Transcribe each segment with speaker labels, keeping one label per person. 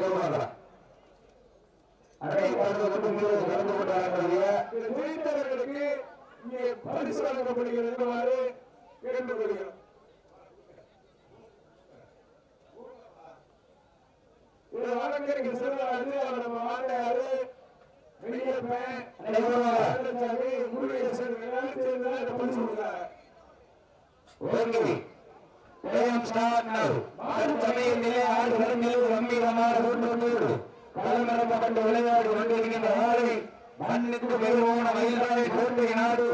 Speaker 1: கௌரவம் அன்னை கலந்து கொண்டு வீரர்கள்
Speaker 2: இங்கே பரிசு வழங்கப்படுகிறது கேட்டுக்கொள்கிறோம். அவர் நம்ம வாண்டையாரு வெளியப்பன் முருகேசன் எல்லாரும் சேர்ந்து பரிசு
Speaker 1: ஓகே. டைம் ஸ்டார்ட் நவ் தற்சமயத்திலே ஆடுகளும் நிலவு கம்பீரமான கூட்டத்தோடு களமிறக்கப்பட்டு விளையாடி கொண்டிருக்கின்ற ஆளை மண்ணுக்கு பெருமான மயிலாய் கோட்டை நாடு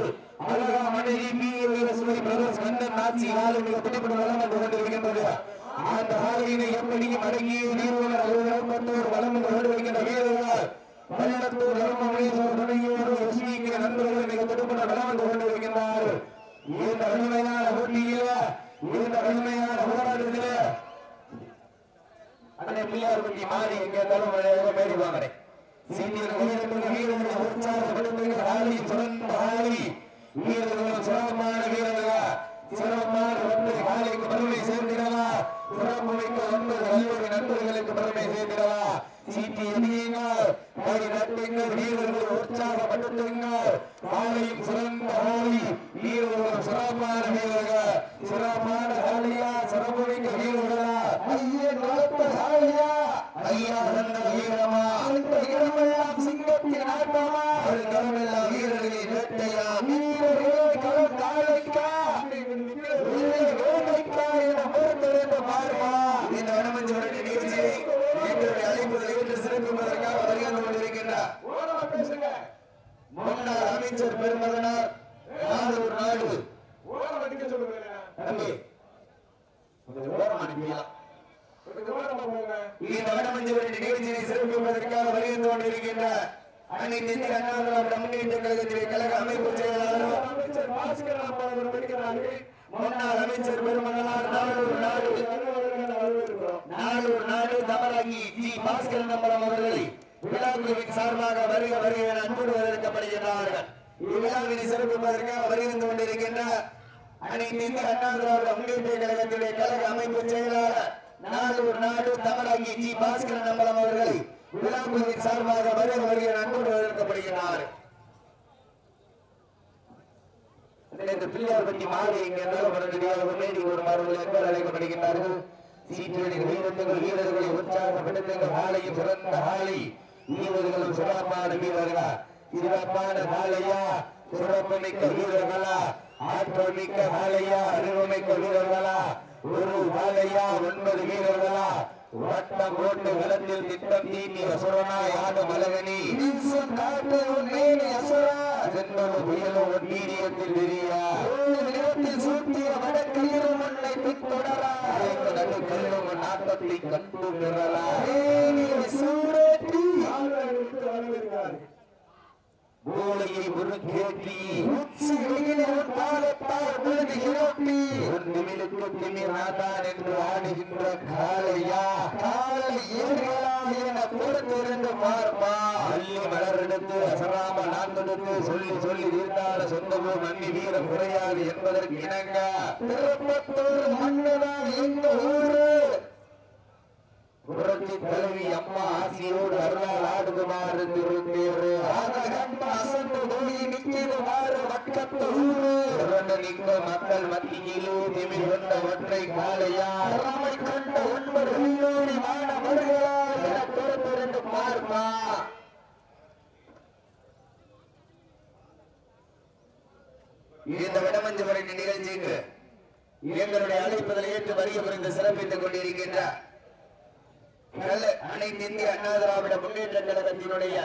Speaker 1: அழகா மனைவி பி. வீரசுவை பிரதர்ஸ் கண்ணன் நாச்சி ஆளு மிக துடிப்பட வளம் வந்து கொண்டிருக்கின்றது. அந்த ஆலையினை எப்படியும் அடங்கி நீர்வலர் அலுவலகத்தோடு வளம் வந்து கொண்டிருக்கின்ற வீரர்கள். பல்லடத்தூர் தர்மமணீஸ்வரர் துணையோடு எஸ்வி நண்பர்கள் மிக துடிப்பட வளம் வந்து கொண்டிருக்கின்றார்கள். இந்த கடுமையான போட்டியில இந்த கடுமையான போராட்டத்தில அண்ணே பிள்ளையார் பற்றி மாறி எங்க இருந்தாலும் மேடிவாங்க சீனியர் வீரர்கள் வீரர்கள் உற்சாகப்படுத்துகிற ஆளி சிறந்த ஆளி வீரர்கள் சிறப்பான வீரர்கள்? சிறப்பான ஒன்பது காலைக்கு பெருமை சேர்ந்திடவா? சிறப்பு மிக்க ஒன்பது கல்லூரி நண்பர்களுக்கு பெருமை சேர்ந்திடவா? சீட்டி வீரர்கள் உற்சாகப்படுத்துங்கள். சிறந்த ஆளி வீரர்கள் சிறப்பான ஆளியா சிறப்பு மிக்க வீரர்களா ஐயா நடத்த ஆளியா ஐயா தந்த வீரமா அந்த இடமெல்லாம் சிங்கத்தின் ஆட்டமா ஒரு களமெல்லாம் வீரர்களின் வேட்டையா வீரர்கள் களம் காலைக்கா வீரர்கள் வேட்டைக்கா என பொறுத்திருந்து பாருமா இந்த வடமஞ்சோட நிகழ்ச்சியை எங்களுடைய அழைப்புதல் ஏற்று சிறப்பிப்பதற்காக வருகிறது கொண்டிருக்கின்றார்
Speaker 2: ஓரமா பேசுங்க
Speaker 1: முன்னாள் அமைச்சர் பெருமகனார் நாடூர் நாடு
Speaker 2: ஓரம் அடிக்க சொல்லுங்க
Speaker 1: தம்பி கொஞ்சம் ஓரம் நிகழ்ச்சியை சிறப்பிப்பதற்காக வருகின்ற கொண்டிருக்கின்ற அண்ணா கழக அமைப்பு
Speaker 2: பாஸ்கர்
Speaker 1: முன்னாள் அமைச்சர் பெருமகனார் நாடு நாடு தமராங்கி ஜி நம்பரம் அவர்களை விழாக்குழுவின் சார்பாக வருக வருக என அன்போடு வரவேற்கப்படுகின்றார்கள். இவ்விழாவினை சிறப்பிப்பதற்காக வருகின்ற கொண்டிருக்கின்ற அனைத்து இந்திய முன்னேற்ற கழகத்திலே கழக அமைப்பு செயலாளர் நாடூர் நாடு தமராங்கி ஜி. பாஸ்கரன் அவர்களை விழாக்குழுவின் சார்பாக வருக அன்போடு பிள்ளையார் பற்றி மாறி இங்க இருந்தாலும் உடனடியாக முன்னேறி ஒரு மாறுதல் என்பவர் அழைக்கப்படுகின்றார்கள். சீட்டியடிகள் வீரர்கள் வீரர்களை உற்சாகப்படுத்துங்கள் ஆலையும் சிறந்த ஆலை வீரர்களும் சிறப்பான வீரர்களா? சிறப்பான ஆலையா சிறப்பு மிக்க வீரர்களா? ஆற்றல் மிக்க ஆலையா அறிவுமிக்க வீரர்களா ஒரு ஆலையா ஒன்பது வீரர்களா? வட்டம் போட்டு களத்தில் திட்டம் தீட்டி அசுரனாய் ஆடும் அழகனி காட்டு உன்னேனி அசுரா. சென்றொரு புயலோ உன் வீரியத்தில் விரியா. நிலத்தில் சூட்டிய வடக்கயிறு மண்ணை பின்தொடரா. நடு கல்லும் உன் ஆட்டத்தை கண்டு நிறலா முறுக்கேற்றி உச்சி வெயிலே உன் பாதத்தால் முழுகி இறப்பி உன் நிமிலுக்கு திமிராதான் என்று ஆடுகின்ற காளையா. காலை ஏறியலாம் என பொறுத்திருந்து பார்ப்பா. அள்ளி மலரெடுத்து அசராம நான் கொடுத்து சொல்லி சொல்லி தீர்த்தால சொந்தமும் நன்னி வீரம் குறையாது என்பதற்கு இணங்க. திருப்பத்தூர் மண்ணுதான் எங்க ஊரு. புரட்சி தலைவி அம்மா ஆசியோடு அருளால் ஆடுகுமாறு திருத்தேரு அசந்து மொழி நிற்கிடுமாறு வட்டத்து ஊரு. இரண்டு நிற்க மக்கள் மத்தியிலே திமிழ் கொண்ட ஒற்றை கொண்ட ஒன்பது என பொறுத்திருந்து பார்ப்பா. இந்த விடமஞ்சவரின் நிகழ்ச்சிக்கு எங்களுடைய அழைப்புதல் ஏற்று வருகை புரிந்து சிறப்பித்துக் கொண்டிருக்கின்றார். அனைத்து இந்திய அண்ணா திராவிட முன்னேற்ற கழகத்தினுடைய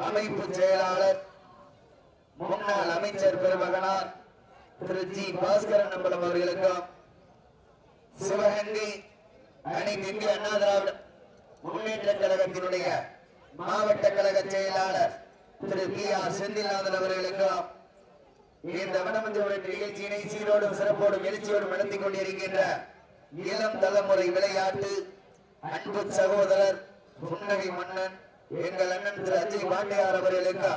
Speaker 1: அமைப்பு செயலாளர் முன்னாள் அமைச்சர் பெருமகனார் திரு ஜி. பாஸ்கரன் நம்பலம் அவர்களுக்கும் சிவகங்கை அனைத்து இந்திய அண்ணா திராவிட முன்னேற்ற கழகத்தினுடைய மாவட்ட கழக செயலாளர் திரு பி ஆர் செந்தில்நாதன் அவர்களுக்கும் இந்த வடமஞ்சோரின் நிகழ்ச்சியினை சீரோடும் சிறப்போடும் எழுச்சியோடும் நடத்தி கொண்டிருக்கின்ற இளம் தலைமுறை விளையாட்டு அன்பு சகோதரர் புன்னகை மன்னன் எங்கள் அண்ணன் திரு அஜய் பாண்டியார் அவர்களுக்கு?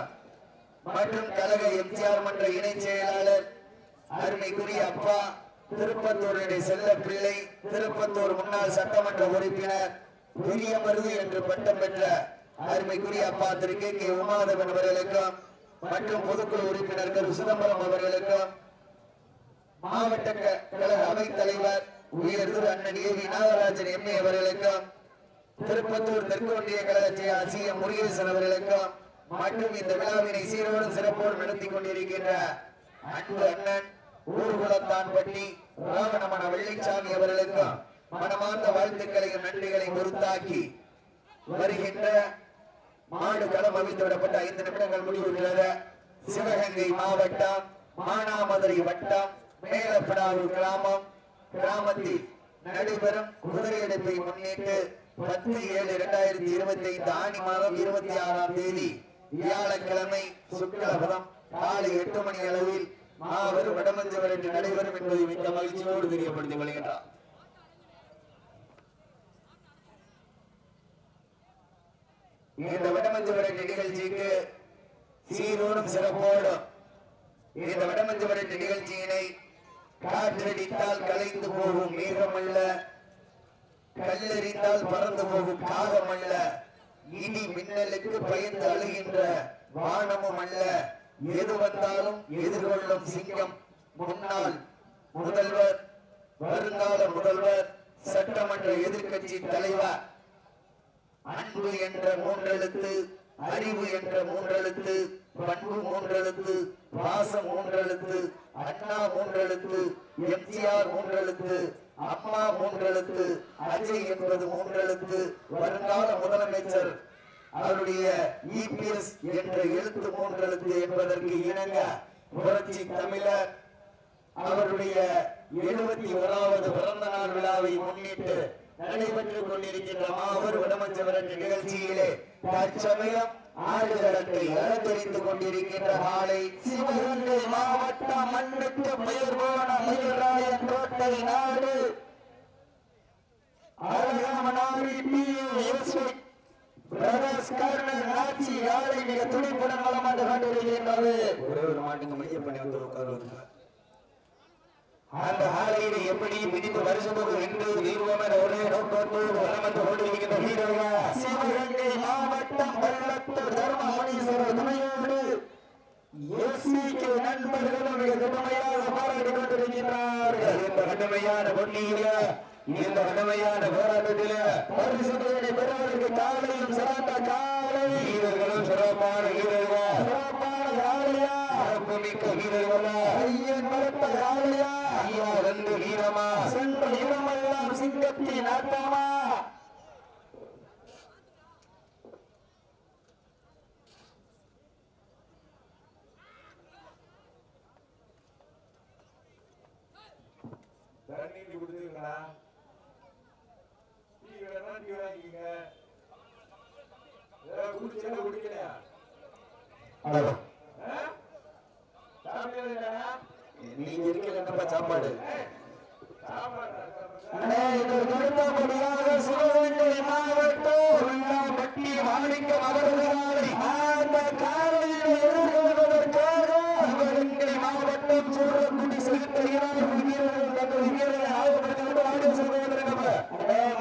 Speaker 1: மற்றும் கழக எம்ஜிஆர் மன்ற இணைச் செயலாளர் அருமைக்குரிய அப்பா திருப்பத்தூருடைய செல்ல பிள்ளை திருப்பத்தூர் முன்னாள் சட்டமன்ற உறுப்பினர் பெரிய மருது என்று பட்டம் பெற்ற அருமைக்குரிய அப்பா திரு கே கே உமாதவன் அவர்களுக்கும் மற்றும் பொதுக்குழு உறுப்பினர் சிதம்பரம் அவர்களுக்கும் மாவட்ட கழக அவைத் தலைவர் அண்ணன் ஏ வி நாகராஜன் எம்ஏ அவர்களுக்கும் திருப்பத்தூர் தெற்கு ஒன்றிய கழக சி எம் முருகேசன் அவர்களுக்கும் மற்றும் இந்த விழாவினை சீரோடும் சிறப்போடு நடத்தி கொண்டிருக்கின்ற அன்பு அண்ணன் ஊர்குலத்தான்பட்டி ராவணமன வெள்ளிச்சாமி அவர்களுக்கும் மனமார்ந்த வாழ்த்துக்களையும் நன்றிகளையும் பொறுத்தாக்கி வருகின்ற மாடு களம் அமைத்து விடப்பட்ட ஐந்து நிமிடங்கள் முடிவுகிறது சிவகங்கை மாவட்டம் மானாமதுரை வட்டம் மேலப்படாவூர் கிராமம். கிராமத்தில் நடைபெறும் குதிரையெடுப்பை முன்னிட்டு பத்து ஏழு இரண்டாயிரத்தி இருபத்தி ஐந்து ஆணி மாதம் இருபத்தி ஆறாம் தேதி வியாழக்கிழமை சுக்லபதம் காலை எட்டு மணி அளவில் மாபெரும் வடமஞ்சு விரட்டு நடைபெறும் என்பதை மிக்க மகிழ்ச்சியோடு தெரியப்படுத்திக் கொள்கின்றார் இந்த வடமஞ்சு விரட்டு நிகழ்ச்சிக்கு சீரோடும் சிறப்போடும் இந்த வடமஞ்சு விரட்டு நிகழ்ச்சியினை காற்றடித்தால் கலைந்து போகும் மேகமல்ல கல்லெறிந்தால் பறந்து போகும் காகம் அல்ல இடி மின்னலுக்கு பயந்து அழுகின்ற வானமும் அல்ல. எது வந்தாலும் எதிர்கொள்ளும் சிங்கம் முன்னாள் முதல்வர் வருங்கால முதல்வர் சட்டமன்ற எதிர்க்கட்சி தலைவர் அன்பு என்ற மூன்றெழுத்து அறிவு என்ற மூன்றெழுத்து பண்பு மூன்றெழுத்து பாசம் மூன்றெழுத்து அண்ணா மூன்றெழுத்து எம்ஜிஆர் மூன்றெழுத்து அம்மா மூன்றெழுத்து அஜய் என்பது மூன்றெழுத்து வருங்கால முதலமைச்சர். அவருடைய இபிஎஸ் என்ற எழுத்து மூன்றெழுத்து என்பதற்கு இணங்க புரட்சி தமிழர். அவருடைய எழுபத்தி ஓராவது பிறந்த நாள் விழாவை முன்னிட்டு நடைபெற்றுக் கொண்டிருக்கின்ற மாபெரும் வடமஞ்சவரன் நிகழ்ச்சியிலே தற்சமயம் ஆடுகளத்தை அலங்கரித்துக் கொண்டிருக்கின்ற நாளை சிவகங்கை மாவட்டம் மண்ணுக்கு பெயர் போன மயில்ராயன் கோட்டை நாடு. அழகாமனாரி பிரதர்ஸ் ஆட்சி யாழை மிக துடிப்புடன் வந்து ஒரே ஒரு மாட்டுக்கு வந்து அந்த ஆலையினை எப்படி பிடித்து வருஷத்துக்கு ரெண்டு தீர்வம் என ஒரே நோக்கத்தோடு வலம் கொண்டிருக்கின்ற வீரர்கள் சிவகங்கை மாவட்டம் பள்ளத்து தர்ம முனீஸ்வரர் துணையோடு எஸ்சிக்கு நண்பர்களும் மிக கடுமையாக போராடி கொண்டிருக்கின்றார்கள். இந்த கடுமையான போட்டியில இந்த கடுமையான போராட்டத்தில பரிசுகளை பெறுவதற்கு காலையும் சிறந்த காலை வீரர்களும் சிறப்பான வீரர்கள் சிறப்பான காலையா சிறப்பு மிக்க வீரர்களா ஐயன் மறுத்த காலையா ஐயா ரெண்டு வீரமா சென்ற இடமெல்லாம் சிங்கத்தின் ஆட்டமா
Speaker 2: தண்ணி கொடுத்துருங்களா டீ வேணா டீ வாங்கிக்கங்க குடிச்சா குடிக்கலையா?
Speaker 1: நீங்க இருக்கிற சாப்பாடு?
Speaker 2: சாப்பாடா,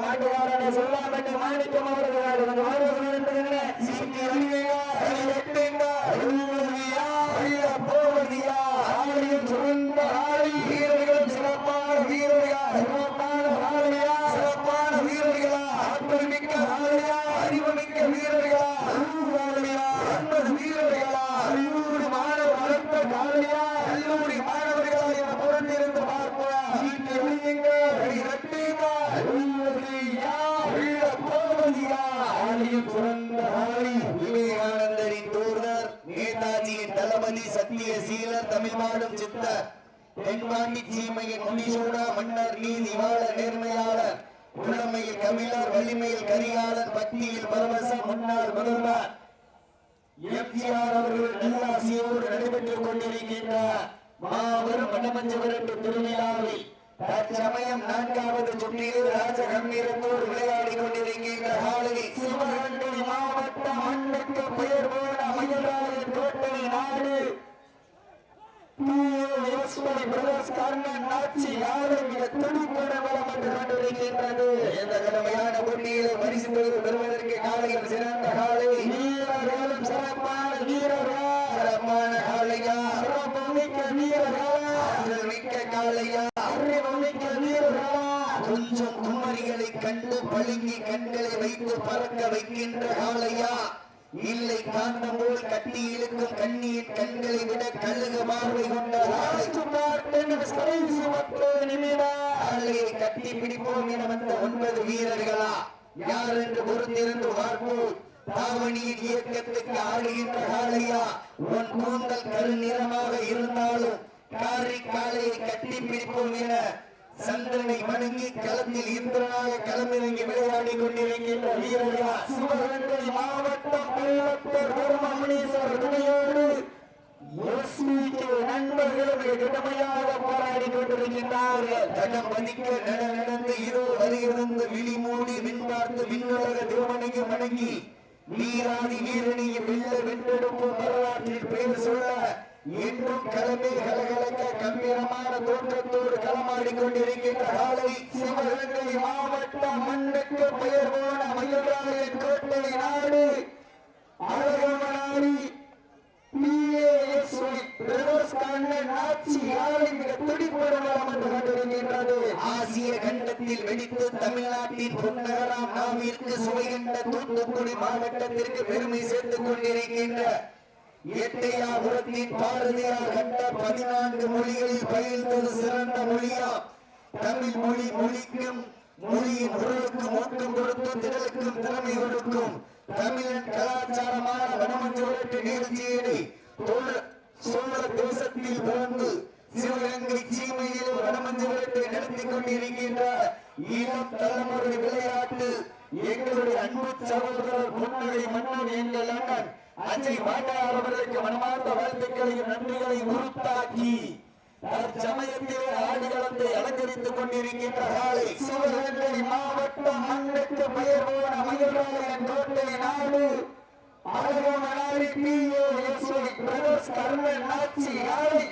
Speaker 1: மாட்டுக்காரனே சொல்லாம்பட்டி மாணிக்கம் அவர்கள் கொஞ்சம் ஆய்வு செய்திருக்கிறீங்க. சீட்டி அடிங்க, கை வெட்டுங்க, உள்ளதியா, உள்ள போவதியா, ஆலயம் சுருண்ட ஆளி, வீரர்களும் சிறப்பான வீரர்கள், சிறப்பான ஆளையா, சிறப்பான வீரர்களா, ஆற்றல் மிக்க ஆளையா, அறிவுமிக்க வீரர்களா, அறிவுகாலையா, அன்பது வீரர்களா, கல்லூரி மாணவ வளர்த்த காலையா, கல்லூரி மாணவர்களா என புறத்திருந்து பார்ப்போம். சீட்டி அடியுங்க, கை வெட்டுங்க, உள்ளதியா, உள்ள போவதியா, ஆலயம் சுரந்த ஆளி, விவேகானந்தரின் தூர்தர் நேதாஜியின் தளபதி சத்திய சித்த தமிழ் மாடும் சித்தர் தென்பாண்டி மன்னர் நீதிவாள நேர்மையாளர் உள்ளமையில் கபிலர் வலிமையில் கரிகாலர் பக்தியில் பரவசம் முன்னாள் முதல்வர். எம்ஜிஆர் அவர்கள் நல்லாசியோடு நடைபெற்றுக் கொண்டிருக்கின்ற மாபெரும் வடமஞ்ச விரட்டு திருவிழாவில் தற்சமயம் நான்காவது சுற்றில் ராஜ கம்பீரத்தோடு விளையாடி கொண்டிருக்கின்ற காலையில் சிவகங்கை மாவட்ட மண்ணுக்கு பெயர் போன மயிலாளர் கோட்டை நாடு. POSY பிரதர்ஸ் கர்ணன் ஆட்சி யாரும் துடிப்பட வளம் வந்து கொண்டிருக்கின்றது இந்த கடமையான போட்டியிலே பரிசு பெறுவதற்கு காலையில் சிறந்த காலை வீரர்களும் சிறப்பான வீரர்கள் சிறப்பான காலையா சிறப்பு மிக்க வீரர்களா மிக்க காலையா அறிவு மிக்க வீரர்களா கொஞ்சம் குமரிகளை கண்டு பழுங்கி கண்களை வைத்து பறக்க வைக்கின்ற காலையா இல்லை காந்தம் போல் கட்டி இழுக்கும் கண்ணியின் கண்களை விட கழுக பார்வை கொண்ட கட்டி பிடிப்போம் என வந்த ஒன்பது வீரர்களா? யார் என்று பொறுத்திருந்து பார்ப்போம். தாவணியின் இயக்கத்துக்கு ஆடுகின்ற காளையா உன் கூந்தல் கருநிறமாக இருந்தாலும் காரி காலையை கட்டி பிடிப்போம் என சந்திரனை வணங்கி களத்தில் இந்திரனாக களமிறங்கி விளையாடி கொண்டிருக்கின்ற வீரர்களா? சிவகங்கை மாவட்டம் பள்ளத்தூர் தர்மமுனீஸ்வரர் துணையோடு எஸ்பிகே கடுமையாக போராடி கொண்டிருக்கின்றார்கள். தடம் பதிக்க நட நடந்து இதோ வருகிறது விழி மூடி விண் பார்த்து விண்ணுலக திருமணிக்கு வணங்கி வெல்ல வரலாற்றில் பெயர் சொல்ல என்றும் களமே கலகலக்க கம்பீரமான தோற்றத்தோடு களமாடி கொண்டிருக்கின்ற காலை சிவகங்கை மாவட்ட மண்ணுக்கு பெயர் போன மயிலாளையன் கோட்டை நாடு. அழகமனாடி ஆசிய கண்டத்தில் வெடித்து தமிழ்நாட்டின் பொன்னகராம் நாவிற்கு சுவைகின்ற தூத்துக்குடி மாவட்டத்திற்கு பெருமை சேர்த்துக் கொண்டிருக்கின்ற எட்டையாபுரத்தின் பாரதியார் கண்ட பதினான்கு மொழிகளில் பயிர்ந்தது சிறந்த மொழியா? தமிழ் மொழி மொழிக்கும் மொழியின் ஊக்கம் கொடுக்கும் திறமை கொடுக்கும். தமிழன் கலாச்சாரமான வனமஞ்சு நிகழ்ச்சியினை சோழ தேசத்தில் பிறந்து சிவகங்கை சீமையில் வனமஞ்சு நடத்தி கொண்டிருக்கின்ற இளம் தலைமுறை விளையாட்டு எங்களுடைய அன்பு சகோதரர் முன்னணி மன்னன் எங்கள் அண்ணன் அஜய் மாட்டார் மனமார்ந்த வாழ்த்துக்களையும் நன்றிகளையும் உருத்தாக்கி தற்சமயத்திலே ஆடுகளத்தை அலங்கரித்துக் கொண்டிருக்கின்ற காலை சிவகங்கை மாவட்டம் மண்ணுக்கு பெயர் போன மயிலாளையன் கோட்டை நாடு அழகமனாரி பிஓஎஸ்ஐ பிரதர்ஸ் கர்ணன் ஆட்சி நாளை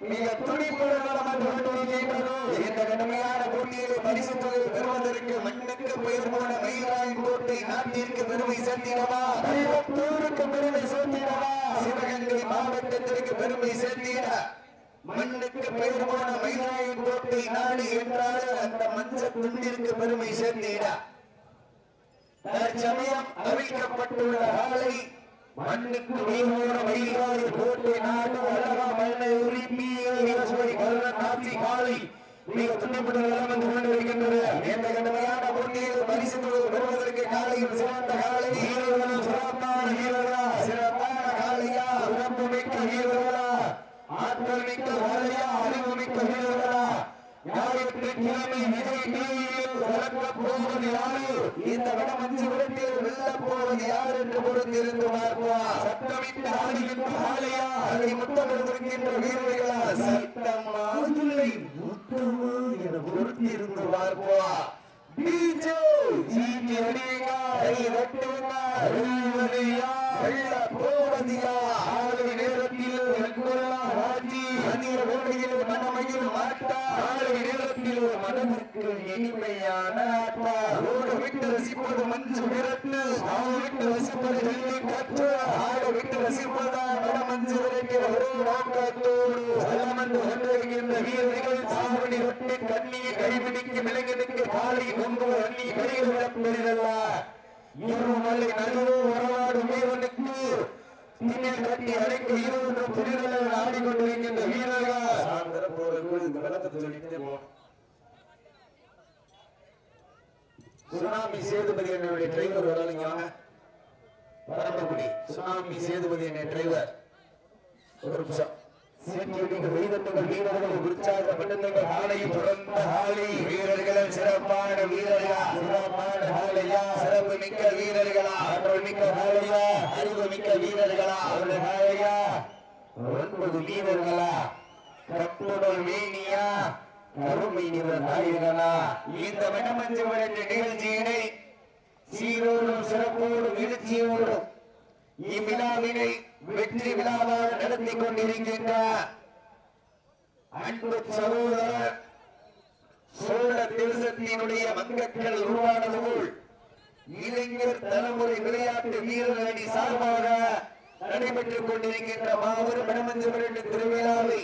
Speaker 1: மிக துடிப்புடன் நடந்து கொண்டிருக்கின்றது இந்த கடுமையான போட்டியிலே பரிசு தொகை பெறுவதற்கு மண்ணுக்கு பெயர் போன மயிலாயின் கோட்டை நாட்டிற்கு பெருமை சேர்த்திடவா? திருவத்தூருக்கு பெருமை சேர்த்திடவா? சிவகங்கை மாவட்டத்திற்கு பெருமை சேர்த்திட. மண்ணுக்கு பெயர் போன மயிலாயின் கோட்டை நாடு என்றால் அந்த மஞ்ச துண்டிற்கு பெருமை சேர்த்திட. தற்சமயம் அவிழ்க்கப்பட்டுள்ள ஆலை மண்ணுக்கு உயிரோட மயிலாய் கோட்டை நாடு அழகா மண்ணை உரிமை கருணன் ஆட்சி காலை மிக துணிப்பட்டு நிலம் வந்து கொண்டிருக்கின்றது இந்த கடுமையான போட்டியில் பரிசு பெறுவதற்கு காலையில் சிறந்த காலை வீரர்களும் சிறப்பான வீரர்களா சிறப்பான காலையா உடம்பு மிக்க வீரர்களா ஆற்றல் மிக்க காலையா அறிவு மிக்க வீரர்களா ஞாயிற்றுக்கிழமை விதை டிவியில் போவது யாரு இந்த வடமஞ்சு விடத்தில் வெல்லப் போவது யார் என்று பொறுத்திருந்து பார்ப்பா சட்டமிட்டு ஆடுகின்ற ஆலையா அதை முத்தமிடுகின்ற வீரர்களா சட்டமா இல்லை முத்தமா என பொறுத்திருந்து பார்ப்பா டிஜே கை இனிமையான ஓடு விட்டு ரசிப்பது மஞ்சு விரட்டு ஆடு விட்டு ரசிப்பது வெள்ளி கற்று. ஆடு விட்டு ரசிப்பதா மனமஞ்சு விரட்டு ஒரு நோக்கத்தோடு வளமந்து கொண்டிருக்கின்ற வீரர்கள் சாவடி விட்டு கண்ணியை கைபிடிக்கு விலங்கினுக்கு காலை கொண்டு அண்ணி கையில் பெரிதல்ல இருமலை நடுவே உறவாடு வீரனுக்கு திண்ணில் கட்டி அடைக்க இருவரும் புரிதல் ஆடிக்கொண்டிருக்கின்ற வீரர்கள். சாயந்தரம் போறதுக்குள் இந்த விளக்கத்தை சொல்லிட்டு போ. சுனாமி சேதுபதி என்னுடைய டிரைவர் வராதுங்க வாங்க. பரமக்குடி சுனாமி சேதுபதி என்னுடைய டிரைவர் ஒரு நிமிஷம். சீட்டியடிக்கு தொடர்ந்த சிறப்பான வீரர்களா? சிறப்பான சிறப்பு மிக்க வீரர்களா? மிக்க அறிவு மிக்க வீரர்களா? ஒன்பது வீரர்களா? கட்டுடல் மேனியா கருமை நிற நாயகனா இந்த வடமஞ்சு நிகழ்ச்சியினை சீரோடும் இவ்விழாவினை வெற்றி விழாவாக நடத்தி கொண்டிருக்கின்ற அன்பு சகோதரர் சோழ தேசத்தினுடைய மங்கக்கள் உருவானது போல் இளைஞர் தலைமுறை விளையாட்டு வீரர் அணி சார்பாக நடைபெற்றுக் கொண்டிருக்கின்ற மாபெரும் இடமஞ்சு விரட்டு திருவிழாவை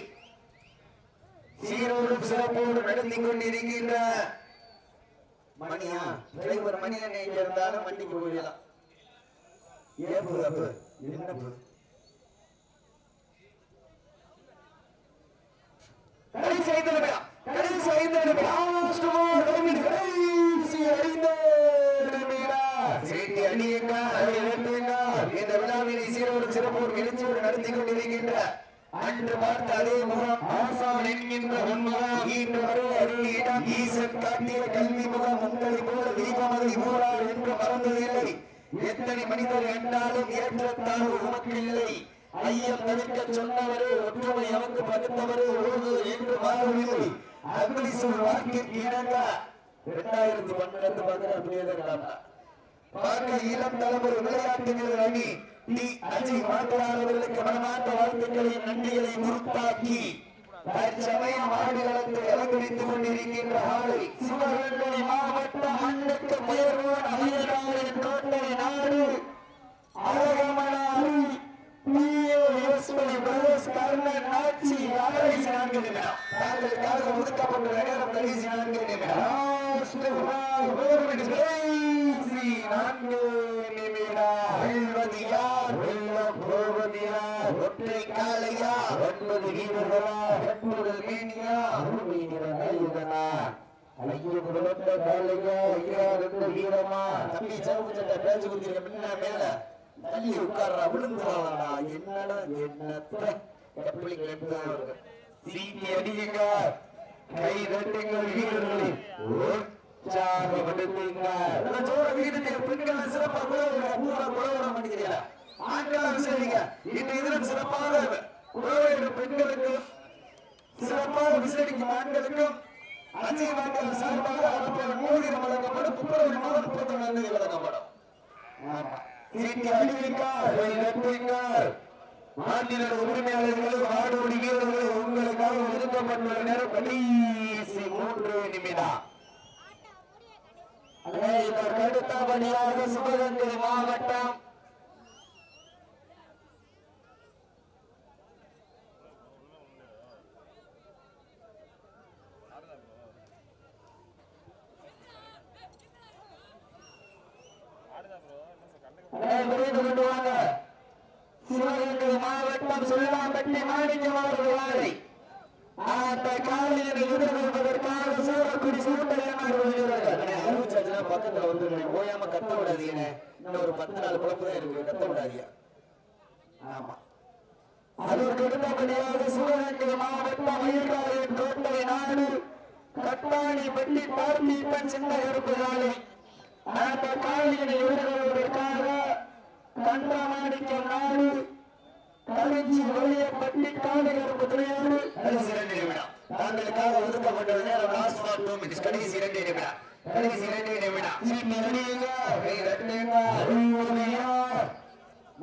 Speaker 1: சீரோடும் சிறப்போடும் நடத்தி கொண்டிருக்கின்ற மணியா? டிரைவர் மணியன் அண்ணன் மன்னிக்கு இருந்தாலும் வண்டிக்கு போயிடலாம். ஏப்பு அப்பு? என்ன கடைசி ஐந்து நிமிடம். கடைசி ஐந்து நிமிடம். ஒரு கடைசி ஐந்து நிமிடம். சீட்டி அடியுங்க இந்த விழாவினை சிறப்போடு எழுச்சியோடு நடத்தி கொண்டிருக்கின்ற அன்று பார்த்த அதே முகம் ஆசான் என்கின்ற உண்முகம் இன்று வரை அருளியிடம் ஈசன் காட்டிய கல்வி முகம் உங்களை போல தீபமது ஊரார் என்று மறந்ததில்லை. எத்தனை மனிதர் என்றாலும் ஏற்றத்தாழ்வு உமக்கு இல்லை ஐயம் தவிர்க்க சொன்னவரே ஒற்றுமை அவங்கு பகுத்தவரே உழுது என்று மாறவில்லை. வாக்கிற்கு இணங்க. இரண்டாயிரத்தி பன்னெண்டு பார்க்கிற அப்படியே தான் பார்க்க இளம் தலைமுறை விளையாட்டு வீரர் அணி டி அஜய் மாற்றாளர்களுக்கு மனமார்ந்த வாழ்த்துக்களையும் நன்றிகளையும் உருப்பாக்கி தற்சமயம் ஆடுகளத்தை அலங்கரித்துக் கொண்டிருக்கின்ற ஆளை சிவகங்கை மாவட்ட மண்ணுக்கு பெயர்வோன் அமீர்காரின் கோட்டை நாடு அழகமனாரி பிஏஎஸ்பி பிரதேஷ் கர்ணன் ஆட்சி கடைசி நான்கு நிமிடம்? தாங்களுக்காக ஒதுக்கப்பட்ட நேரம் கடைசி நான்கு நிமிடம். நான்கு நிமிடம் வெல்வது யார் வெல்ல ஒற்றை காலையா ஒன்பது வீரர்களா மீனியா? அருமை நிற ஐயோ காலையா ஐயா ரெண்டு வீரமா. தம்பி சவுக்கு சட்டை பேச்சு மேல. தள்ளி உட்கார்றா விழுந்துறாளா என்னடா என்னத்த? சீட்டி கை உற்சாகப்படுத்துங்க சோழ வீரர்கள் பெண்கள் சிறப்பாக குலவரம் பூரா குலவரம் பண்ணிக்கிறீங்க. ஆண்களாக சரிங்க. இன்றைய தினம் சிறப்பாக குலவரம் பெண்களுக்கு சிறப்பாக விசாரிக்கும் ஆண்களுக்கும் அஜய் மாநில சார்பாக அவர்கள் மோதிரம் வழங்கப்படும் துப்புரவு மாதம் பொறுத்த நன்மை வழங்கப்படும். ஆமா. சீட்டி அடிவிக்கார் வெட்டுங்கள் மாநில உரிமையாளர்கள் நாடோடி வீரர்கள் உங்களுக்காக ஒதுக்கப்பட்டுள்ள நேரம் கடைசி மூன்று நிமிடம். இதற்கு கருத்தாபணியாக சிவகங்கை மாவட்டம் விரைந்து கொண்டு வாங்க சிவகங்கை மாவட்டம் சொல்லாம்பட்டி மாணிக்கமாவட்ட வாழை அந்த காலையில் எதிர்கொள்வதற்காக சூழக்குடி சூட்டையான பக்கத்துல வந்து ஓயாம கத்த விடாதீங்க இன்னும் ஒரு பத்து நாள் குழப்பம் தான் இருக்கு கத்த விடாதீங்க ஆமா அதற்கு அடுத்தபடியாக சிவகங்கை மாவட்டம் மயில்காரின் நாடு கட்டாணி பட்டி பார்த்திப்பன் சின்ன கருப்பு நாளை அந்த காளியினை எதிர்கொள்வதற்காக கண்டமாணிக்கம் நாடு கருச்சி வெளியப்பட்டி காடு கருப்பு துறையோடு கடைசி இரண்டு நிமிடம். தாங்களுக்காக ஒதுக்கப்பட்டுள்ள நேரம் லாஸ்ட் ஒன் டூ மினிட்ஸ் கடைசி இரண்டு நிமிடம். கடைசி இரண்டு நிமிடம்.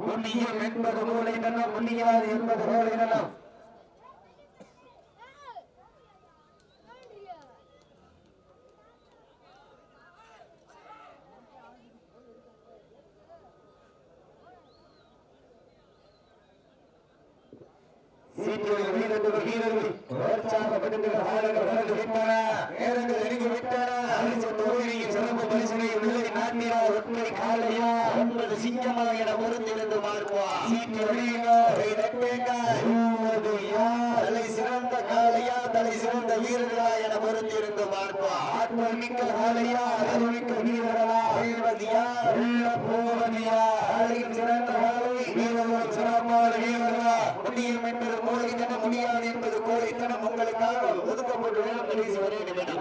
Speaker 1: புண்ணியம் என்பது மூளை நலம் புண்ணியாது என்பது மூளை நலம் சீட்டில் வீரர்கள் வீரர்கள் உற்சாகப்படுத்துகிற ஆளுநர் வளர்ந்து விட்டன நேரங்கள் நெருங்கி விட்டன அரிசி தொகுதியின் சிறப்பு பரிசனை உள்ளே நாட்டினா ஒற்றை காலையா ஒன்பது சிங்கமா என பொறுத்திருந்து பார்ப்பா சீட்டி தலை சிறந்த காளையா தலை சிறந்த வீரர்களா என பொறுத்திருந்து பார்ப்பா ஆற்றல் மிக்க மிக்க வீரர்களா உள்ள சிறந்த வீரர்கள் முடியும் என்பது கோழைத்தனம் முடியாது என்பது கோழைத்தனம் உங்களுக்காக ஒதுக்கப்பட்டுள்ள கடைசி ஒரே நிமிடம்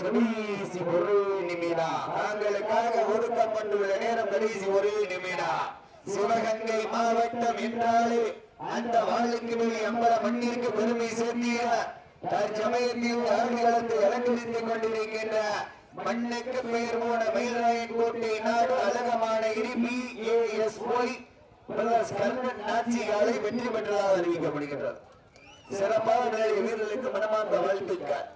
Speaker 1: கடைசி ஒரு நிமிடம். தாங்களுக்காக ஒதுக்கப்பட்டுள்ள நேரம் கடைசி ஒரு நிமிடம். சிவகங்கை மாவட்டம் என்றாலே அந்த வாளுக்கு மேல் அம்பல மண்ணிற்கு பெருமை சேர்த்திய தற்சமயத்தில் ஆடுகளத்தை அலங்கரித்துக் கொண்டிருக்கின்ற மண்ணுக்கு பெயர் போன மயிலாயன் கோட்டை நாடு அழகமான EDP A S Y brothers Karnan நாட்சியாலை வெற்றி பெற்றதாக அறிவிக்கப்படுகின்றது. சிறப்பாக விளையாடிய வீரர்களுக்கு மனமார்ந்த வாழ்த்துக்கள்.